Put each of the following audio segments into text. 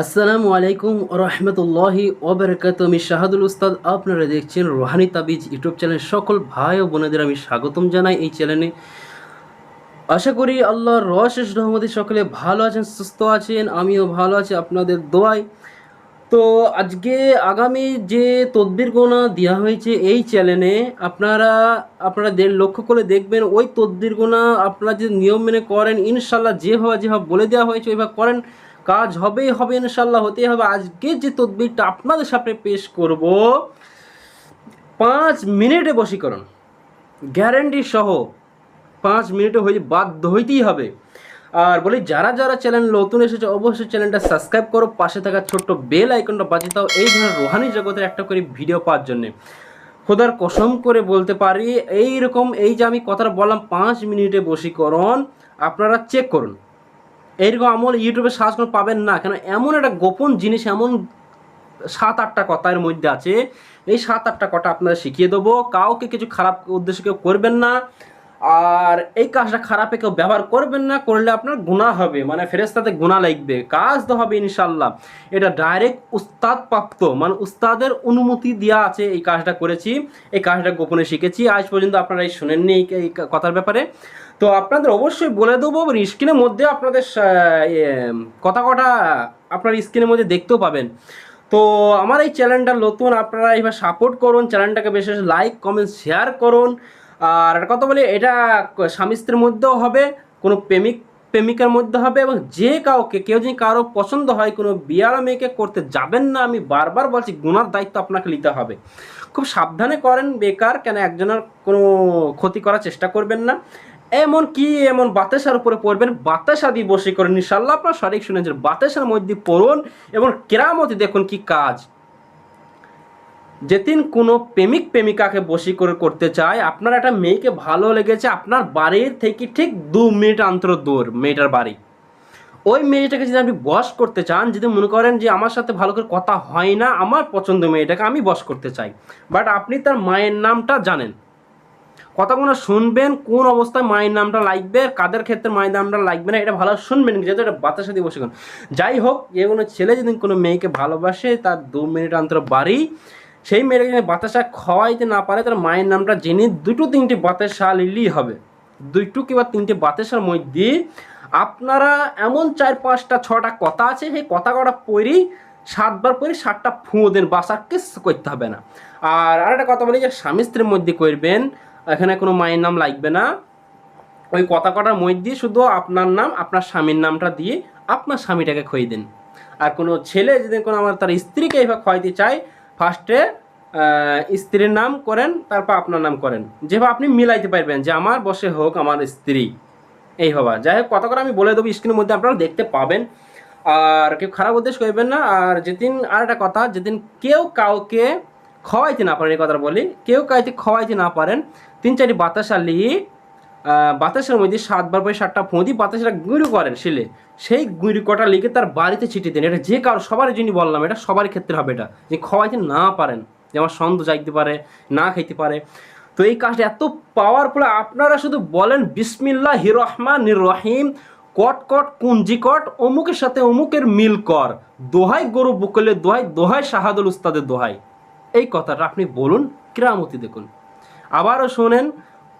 আসসালামু আলাইকুম রহমতুল্লাহি ওবরাকাত আমি শাহাদুল উস্তাদ, আপনারা দেখছেন রোহানি তাবিজ ইউটিউব চ্যানেল। সকল ভাই ও বোনেদের আমি স্বাগতম জানাই এই চ্যানেলে। আশা করি আল্লাহর রশেষ রহমতি সকলে ভালো আছেন, সুস্থ আছেন, আমিও ভালো আছি আপনাদের দোয়ায়। তো আজকে আগামী যে তদবির গোনা দেওয়া হয়েছে এই চ্যানেলে, আপনারা আপনারা লক্ষ্য করে দেখবেন ওই তদবির গোনা আপনারা যে নিয়ম মেনে করেন ইনশাল্লাহ যেভাবে যেভাবে বলে দেওয়া হয়েছে ওইভাবে করেন। কাজ হবেই হবে ইনশাল্লাহ হতেই হবে। আজকে যে তদবিরটা আপনাদের সামনে পেশ করব, পাঁচ মিনিটে বশীকরণ। গ্যারেন্টি সহ পাঁচ মিনিটে হয়ে বাধ্য হইতেই হবে। আর বলি, যারা যারা চ্যানেল নতুন এসেছে, অবশ্যই চ্যানেলটা সাবস্ক্রাইব করো, পাশে থাকা ছোট্ট বেল আইকনটা বাজিয়ে দাও, এই ধরনের রোহানি জগতের একটা করে ভিডিও পাওয়ার জন্যে। খোদার কসম করে বলতে পারি এই রকম এই যে আমি কথাটা বললাম, পাঁচ মিনিটে বশীকরণ, আপনারা চেক করুন। এইরকম আমল ইউটিউবে সার্চ করে পাবেন না। কেন এমন একটা গোপন জিনিস, এমন সাত আটটা কথার মধ্যে আছে। এই সাত আটটা কথা আপনারা শিখিয়ে দেবো। কাউকে কিছু খারাপ উদ্দেশ্য কেউ করবেন না। আর এই কাজটা খারাপে কেউ ব্যবহার করবেন না, করলে আপনার গুণা হবে। মানে ফেরেস্তাতে গুণা লাগবে। কাজ তো হবে ইনশাল্লাহ এটা ডাইরেক্ট উস্তাদ প্রাপ্ত মানে উস্তাদের অনুমতি দেওয়া আছে এই কাজটা করেছি, এই কাজটা গোপনে শিখেছি। আজ পর্যন্ত আপনারা এই শুনেননি এই কথার ব্যাপারে। তো আপনাদের অবশ্যই বলে দেবো স্ক্রিনের মধ্যে আপনাদের কথা কটা আপনার স্ক্রিনের মধ্যে দেখতেও পাবেন। তো আমার এই চ্যানেলটা নতুন, আপনারা এবার সাপোর্ট করুন। চ্যানেলটাকে বেশি বেশি লাইক কমেন্ট শেয়ার করুন। আর একটা কথা বলি, এটা স্বামী স্ত্রীর মধ্যেও হবে, কোনো প্রেমিক, প্রেমিকার মধ্যে হবে এবং যে কাউকে, কেউ যদি কারও পছন্দ হয়, কোনো বিয়ার মেয়েকে করতে যাবেন না, আমি বারবার বলছি, গুনার দায়িত্ব আপনাকে নিতে হবে। খুব সাবধানে করেন বেকার, কেন একজনের কোনো ক্ষতি করার চেষ্টা করবেন না। এমন কি, এমন বাতাসার উপরে পড়বেন, বাতাসা দিয়ে বসে করেন। ইনশাল্লাহ আপনার সঠিক শুনেছেন, বাতাসার মধ্যে পড়ুন এবং কেরামতি দেখুন কি কাজ। যেদিন কোনো প্রেমিক প্রেমিকাকে বসি করে করতে চায়, আপনার একটা মেয়েকে ভালো লেগেছে, আপনার বাড়ির থেকে ঠিক দু মিনিট অন্তর দূর মেয়েটার বাড়ি। ওই মেয়েটাকে যদি আপনি বস করতে চান, যদি মনে করেন যে আমার সাথে ভালো করে কথা হয় না, আমার পছন্দ মেয়েটাকে আমি বস করতে চাই। বাট আপনি তার মায়ের নামটা জানেন। কথাগুলো শুনবেন, কোন অবস্থায় মায়ের নামটা লাগবে, কাদের ক্ষেত্রে মায়ের নামটা লাগবে না, এটা ভালো শুনবেন, যেহেতু এটা বাতাসা দিয়ে বসে যাই হোক যে কোনো ছেলে যদি কোনো মেয়েকে ভালোবাসে, তার দু মিনিট অন্তর বাড়ি সেই মেয়েটাকে বাতাসা খাওয়াইতে না পারে, তার মায়ের নামটা জেনে দুটো তিনটে বাতাসা লিলেই হবে। দুইটো কিংবা তিনটে বাতাসার মধ্যে আপনারা এমন চার পাঁচটা, ছটা কথা আছে, সেই কথা কটা পড়েই সাতবার পরে সাতটা ফুঁ দেন, বাসা কিস করতে হবে না। আর আরেকটা কথা বলি যে, স্বামী স্ত্রীর মধ্যে করবেন, এখানে কোনো মায়ের নাম লাগবে না। ওই কথা কটার মধ্যে শুধু আপনার নাম, আপনার স্বামীর নামটা দিয়ে আপনার স্বামীটাকে খই দেন। আর কোনো ছেলে যদি কোনো আমার তার স্ত্রীকে এইভাবে খাওয়াইতে চায় ফার্স্টে স্ত্রীর নাম করেন তারপর আপনার নাম করেন। যেভাবে আপনি মিলাইতে পারবেন যে আমার বসে হোক আমার স্ত্রী। এই হবা। যাই হোক কথা করে আমি বলে দেবো স্ক্রিনের মধ্যে আপনারা দেখতে পাবেন। আর কেউ খারাপ উদ্দেশ্য করবেন না। আর যেদিন আর একটা কথা যেদিন কেউ কাউকে খাওয়াইতে না পারেন এই কথাটা বলি কেউ কাউকে খাওয়াইতে না পারেন তিন চারটি বাতাসা নিয়ে আহ, বাতাসের মধ্যে সাতবার পরে সাতটা ফোঁদি বাতাসটা গুঁড়ো করেন শিলে। সেই গুঁড়ি কটা লিখে তার বাড়িতে ছিটিয়ে দেন। এটা যে কারও, সবার জন্য বললাম, এটা সবার ক্ষেত্রে হবে এটা। যে খাওয়াইতে না পারেন, যে আমার সন্দেহ যাইতে পারে, না খাইতে পারে। তো এই কাজটা এত পাওয়ার পাওয়ারফুল আপনারা শুধু বলেন বিসমিল্লাহ রহমান রহিম, কট কট, কুঞ্জি কট, অমুকের সাথে অমুকের মিল কর। দোহাই গরু বকলে দোহাই দোহাই শাহাদুল উস্তাদের দোহাই। এই কথাটা আপনি বলুন, ক্রামতি দেখুন। আবারও শোনেন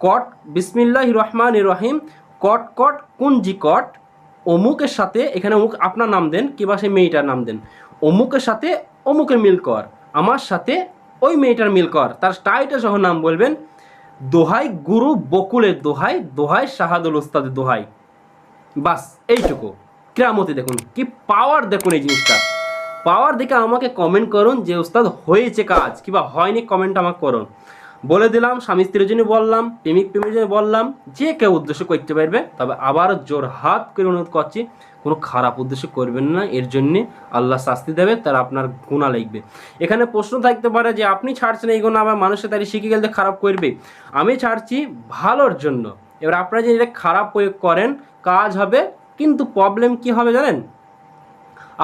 কট, বিসমিল্লাহ রহমান রহিম, কট কট, কুঞ্জি কট, অমুকের সাথে, এখানে অমুক আপনার নাম দেন কিংবা সেই মেয়েটার নাম দেন। অমুকের সাথে অমুকের মিল কর, আমার সাথে ওই মেয়েটার মিল কর। তার টাইটা সহ নাম বলবেন, দোহাই গুরু বকুলের দোহাই দোহাই শাহাদুল উস্তাদের দোহাই। বাস, এইটুকু। কেরামতি দেখুন, কি পাওয়ার দেখুন এই জিনিসটা। পাওয়ার দেখে আমাকে কমেন্ট করুন যে, উস্তাদ, হয়েছে কাজ? কিংবা হয়নি কমেন্ট আমাকে করুন। বলে দিলাম, স্বামী স্ত্রীর জন্য বললাম, প্রেমিক প্রেমিক জন্য বললাম, যে কেউ উদ্দেশ্য করতে পারবে, তবে আবার জোর হাত করে অনুরোধ করছি, কোনো খারাপ উদ্দেশ্য করবেন না, এর জন্যে আল্লাহ শাস্তি দেবে, তার আপনার গুণা লাগবে এখানে প্রশ্ন থাকতে পারে যে, আপনি ছাড়ছেন এই গুণা আবার মানুষের তারি শিখে গেলে খারাপ করবে। আমি ছাড়ছি ভালোর জন্য। এবার আপনারা যদি এটা খারাপ প্রয়োগ করেন, কাজ হবে, কিন্তু প্রবলেম কি হবে জানেন?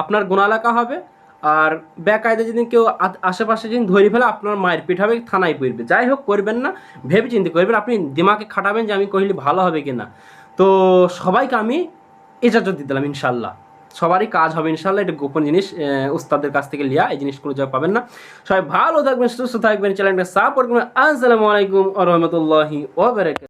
আপনার গুণালাকা হবে আর বেকায়দা যদি কেউ আশেপাশে যদি ধরে ফেলে, আপনার মায়ের পিঠ হবে, থানায় পড়বে। যাই হোক, করবেন না, ভেবে চিন্তে করবেন। আপনি দিমাকে খাটাবেন যে আমি কহিলে ভালো হবে কি না তো সবাইকে আমি এজাজত দিতে দিলাম, ইনশাল্লাহ। সবারই কাজ হবে, ইনশাল্লাহ। এটা গোপন জিনিস উস্তাদের কাছ থেকে লিয়া, এই জিনিসগুলো যা পাবেন না। সবাই ভালো থাকবেন, সুস্থ থাকবেন চ্যানেলটা সাপোর্ট করবেন। আসসালামু আলাইকুম রহমতুল্লাহি ওয়া বারাকাতুহু।